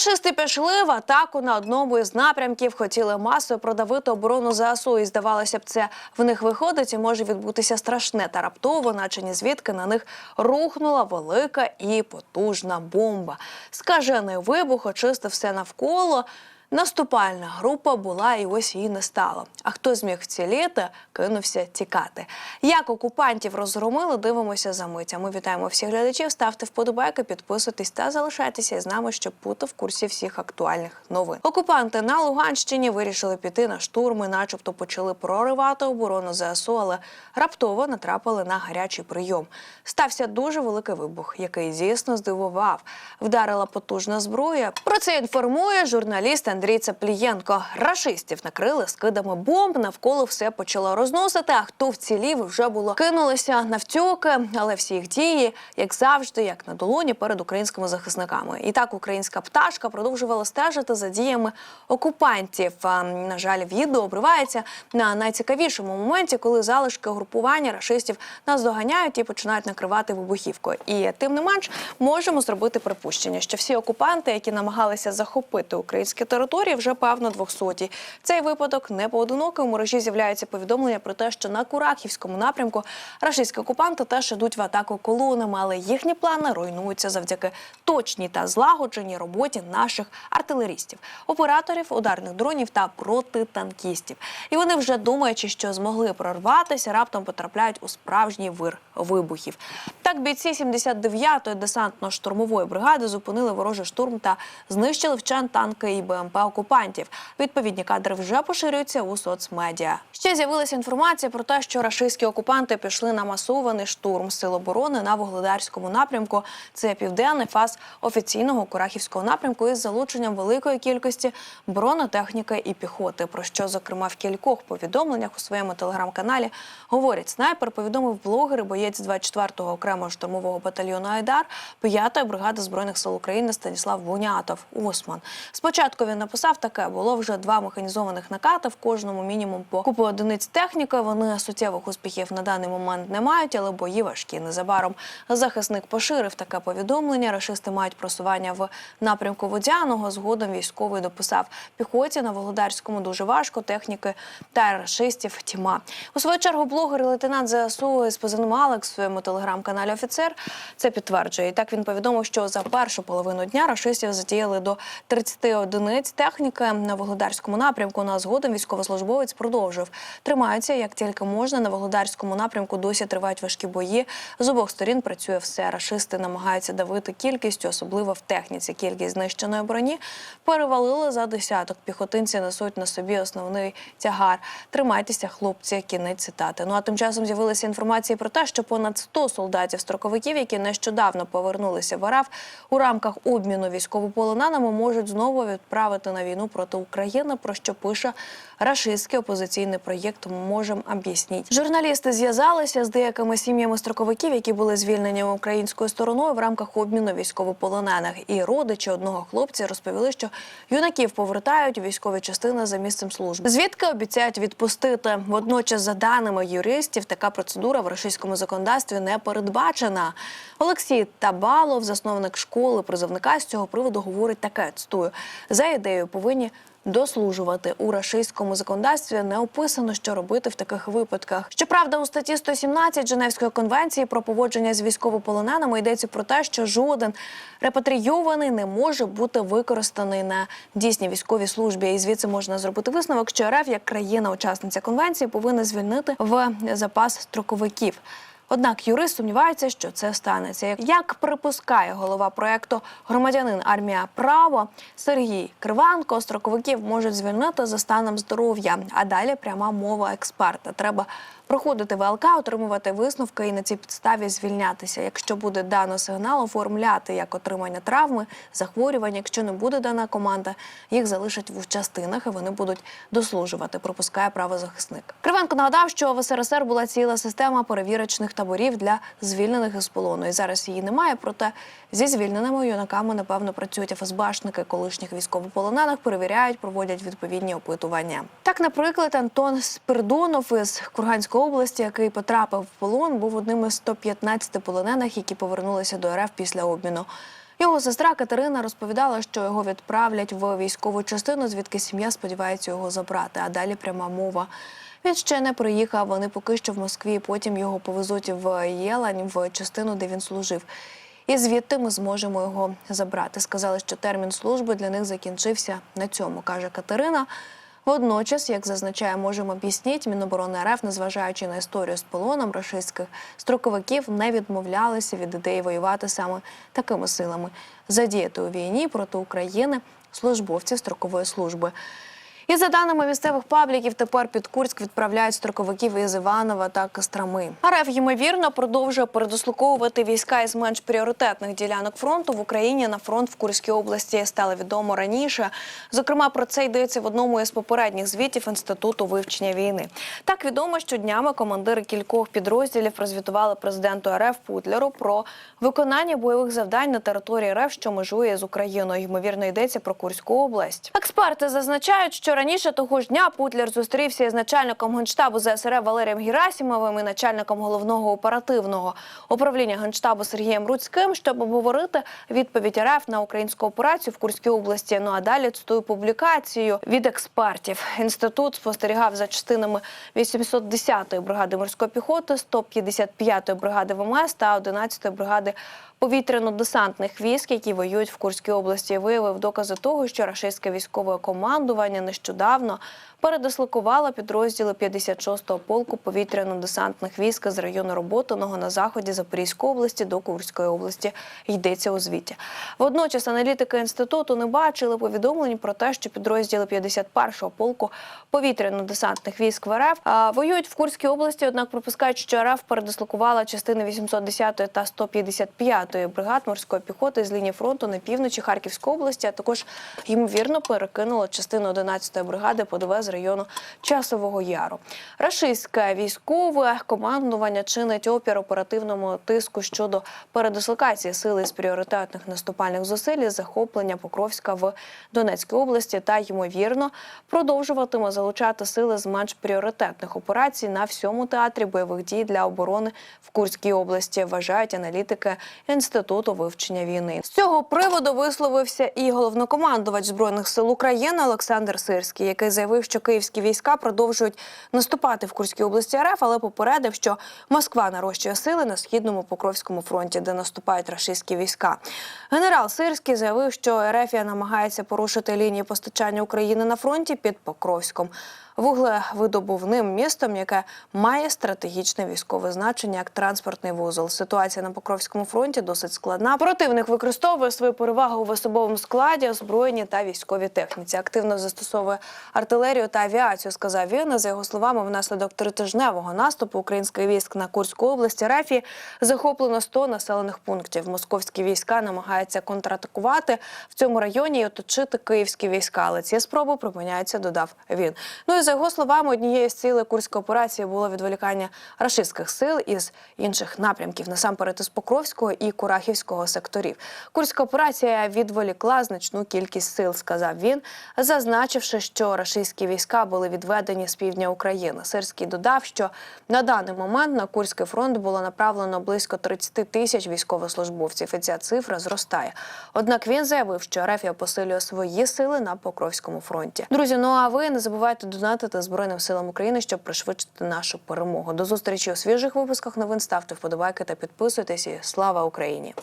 Рашисти пішли в атаку на одному із напрямків. Хотіли масою продавити оборону ЗСУ. І здавалося б, це в них виходить і може відбутися страшне та раптово, наче ні звідки на них рухнула велика і потужна бомба. Скажений вибух очистив все навколо. Наступальна група була і ось її не стало. А хто зміг вціліти, кинувся тікати. Як окупантів розгромили, дивимося за мить. А Ми вітаємо всіх глядачів. Ставте вподобайки, підписуйтесь та залишайтеся із нами, щоб бути в курсі всіх актуальних новин. Окупанти на Луганщині вирішили піти на штурми, начебто почали проривати оборону ЗСУ, але раптово натрапили на гарячий прийом. Стався дуже великий вибух, який дійсно здивував. Вдарила потужна зброя. Про це інформує журналіст Андрій Цеплієнко. Рашистів накрили скидами бомб. Навколо все почало розносити. А хто вцілів, вже було кинулися навтьоки, але всі їх дії, як завжди, як на долоні перед українськими захисниками. І так українська пташка продовжувала стежити за діями окупантів. На жаль, відео обривається на найцікавішому моменті, коли залишки групування рашистів нас доганяють і починають накривати вибухівкою. І тим не менш можемо зробити припущення, що всі окупанти, які намагалися захопити українські території, вже певно двохсоті. Цей випадок не поодинокий. У мережі з'являються повідомлення про те, що на Курахівському напрямку рашистські окупанти теж ідуть в атаку колонами, але їхні плани руйнуються завдяки точній та злагодженій роботі наших артилерістів, операторів ударних дронів та протитанкістів. І вони вже думаючи, що змогли прорватися, раптом потрапляють у справжній вир вибухів. Так бійці 79-ї десантно-штурмової бригади зупинили ворожий штурм та знищили вчан танки і БМП окупантів. Відповідні кадри вже поширюються у соцмедіа. Ще з'явилася інформація про те, що рашистські окупанти пішли на масований штурм сил оборони на Вугледарському напрямку. Це південний фаз офіційного Курахівського напрямку із залученням великої кількості бронетехніки і піхоти. Про що зокрема в кількох повідомленнях у своєму телеграм-каналі говорять снайпер. Повідомив блогер і боєць 24-го окремого штурмового батальйону Айдар 5-ї бригади збройних сил України Станіслав Бунятов Усман. Спочатку він написав таке: було вже два механізованих накати, в кожному мінімум по купу одиниць техніки. Вони суттєвих успіхів на даний момент не мають, але бої важкі. Незабаром захисник поширив таке повідомлення. Рашисти мають просування в напрямку Водяного. Згодом військовий дописав піхоті на Володарському дуже важко. Техніки та рашистів тьма. У свою чергу блогер і лейтенант ЗСУ з позивним Алекс в своєму телеграм-каналі Офіцер це підтверджує. І так він повідомив, що за першу половину дня рашистів затіяли до 30 одиниць техніки на Володарському напрямку. На згодом військовослужбовець продовжив. Тримаються як тільки можна. На Володарському напрямку досі тривають важкі бої. З обох сторін працює все. Рашисти намагаються давити кількістю, особливо в техніці. Кількість знищеної броні перевалили за десяток. Піхотинці несуть на собі основний тягар. Тримайтеся, хлопці. Кінець цитати. Ну а тим часом з'явилася інформація про те, що понад 100 солдатів-строковиків, які нещодавно повернулися в РФ, у рамках обміну військовополоненими можуть знову відправити на війну проти України. Про що пише рашистський опозиційний проєкт «Можем об'ясніть». Журналісти зв'язалися з деякими сім'ями строковиків, які були звільнені українською стороною в рамках обміну військовополонених. І родичі одного хлопця розповіли, що юнаків повертають військові частини за місцем служби. Звідки обіцяють відпустити? Водночас, за даними юристів, така процедура в російському законодавстві не передбачена. Олексій Табалов, засновник школи призовника, з цього приводу говорить таке цитую. за ідеєю повинні. Дослужувати у рашистському законодавстві не описано, що робити в таких випадках. Щоправда, у статті 117 Женевської конвенції про поводження з військовополоненими йдеться про те, що жоден репатрійований не може бути використаний на дійсній військовій службі. І звідси можна зробити висновок, що РФ як країна-учасниця конвенції повинна звільнити в запас строковиків. Однак юрист сумнівається, що це станеться. Як припускає голова проекту громадянин армія право Сергій Криванко, строковиків можуть звільнити за станом здоров'я. А далі пряма мова експерта. Треба проходити ВЛК, отримувати висновки і на цій підставі звільнятися. Якщо буде дано сигнал, оформляти як отримання травми, захворювання. Якщо не буде дана команда, їх залишать в частинах і вони будуть дослужувати. Пропускає правозахисник. Кривенко нагадав, що в СРСР була ціла система перевірочних таборів для звільнених із полону. І зараз її немає. Проте зі звільненими юнаками напевно працюють ФСБшники колишніх військовополонених, перевіряють, проводять відповідні опитування. Так, наприклад, Антон Спирдонов із Курганської області, який потрапив в полон, був одним із 115 полонених, які повернулися до РФ після обміну. Його сестра Катерина розповідала, що його відправлять в військову частину, звідки сім'я сподівається його забрати. А далі пряма мова. Він ще не приїхав. Вони поки що в Москві. Потім його повезуть в Єлань, в частину, де він служив. І звідти ми зможемо його забрати. Сказали, що термін служби для них закінчився на цьому, каже Катерина. Водночас, як зазначає, можемо об'яснити, Міноборони РФ, незважаючи на історію з полоном рашистських строковиків, не відмовлялися від ідеї воювати саме такими силами, задіяти у війні проти України службовців строкової служби. І за даними місцевих пабліків, тепер під Курськ відправляють строковиків із Іванова та Кострами. РФ, ймовірно, продовжує передислоковувати війська із менш пріоритетних ділянок фронту в Україні на фронт в Курській області. Стало відомо раніше. Зокрема, про це йдеться в одному із попередніх звітів інституту вивчення війни. Так відомо, що днями командири кількох підрозділів розвітували президенту РФ Путлеру про виконання бойових завдань на території РФ, що межує з Україною. Ймовірно, йдеться про Курську область. Експерти зазначають, що раніше того ж дня Путлер зустрівся із начальником генштабу ЗСРФ Валерієм Герасімовим і начальником головного оперативного управління генштабу Сергієм Руцьким, щоб обговорити відповідь РФ на українську операцію в Курській області. Ну а далі цитую публікацію від експертів. Інститут спостерігав за частинами 810-ї бригади морської піхоти, 155-ї бригади ВМС та 11-ї бригади повітряно-десантних військ, які воюють в Курській області, виявив докази того, що рашистське військове командування нещодавно передислокувало підрозділи 56-го полку повітряно-десантних військ з району Роботиного на заході Запорізької області до Курської області. Йдеться у звіті. Водночас аналітики інституту не бачили повідомлень про те, що підрозділи 51-го полку повітряно-десантних військ в РФ воюють в Курській області. Однак припускають, що РФ передислокувала частини 810-ї та 155-ї бригад морської піхоти з лінії фронту на півночі Харківської області, а також ймовірно перекинула частину 11-ї бригади ПДВ з району Часового Яру. Рашистське військове командування чинить опір оперативному тиску щодо передислокації сили з пріоритетних наступальних зусиль із захоплення Покровська в Донецькій області та ймовірно продовжуватиме залучати сили з менш пріоритетних операцій на всьому театрі бойових дій для оборони в Курській області. Вважають аналітики інституту вивчення війни. З цього приводу висловився і головнокомандувач збройних сил України Олександр Сирський, який заявив, що київські війська продовжують наступати в Курській області РФ, але попередив, що Москва нарощує сили на східному Покровському фронті, де наступають рашистські війська. Генерал Сирський заявив, що РФ намагається порушити лінії постачання України на фронті під Покровськом. Вуглевидобувним містом, яке має стратегічне військове значення як транспортний вузол. Ситуація на Покровському фронті досить складна. Противник використовує свою перевагу в особовому складі, озброєнні та військовій техніці. Активно застосовує артилерію та авіацію. Сказав він. За його словами, внаслідок тритижневого наступу українських військ на Курську область Рефі захоплено 100 населених пунктів. Московські війська намагаються контратакувати в цьому районі і оточити київські війська. Але ці спроби припиняються, додав він. Ну і за його словами, однією з цілей курської операції було відволікання рашистських сил із інших напрямків, насамперед із Покровського і Курахівського секторів. Курська операція відволікла значну кількість сил, сказав він, зазначивши, що рашистські війська були відведені з півдня України. Сирський додав, що на даний момент на Курський фронт було направлено близько 30 тисяч військовослужбовців, і ця цифра зростає. Однак він заявив, що РФ посилює свої сили на Покровському фронті. Друзі, ну а ви не забувайте донатити Збройним силам України, щоб пришвидшити нашу перемогу. До зустрічі у свіжих випусках новин. Ставте вподобайки та підписуйтесь. Слава Україні!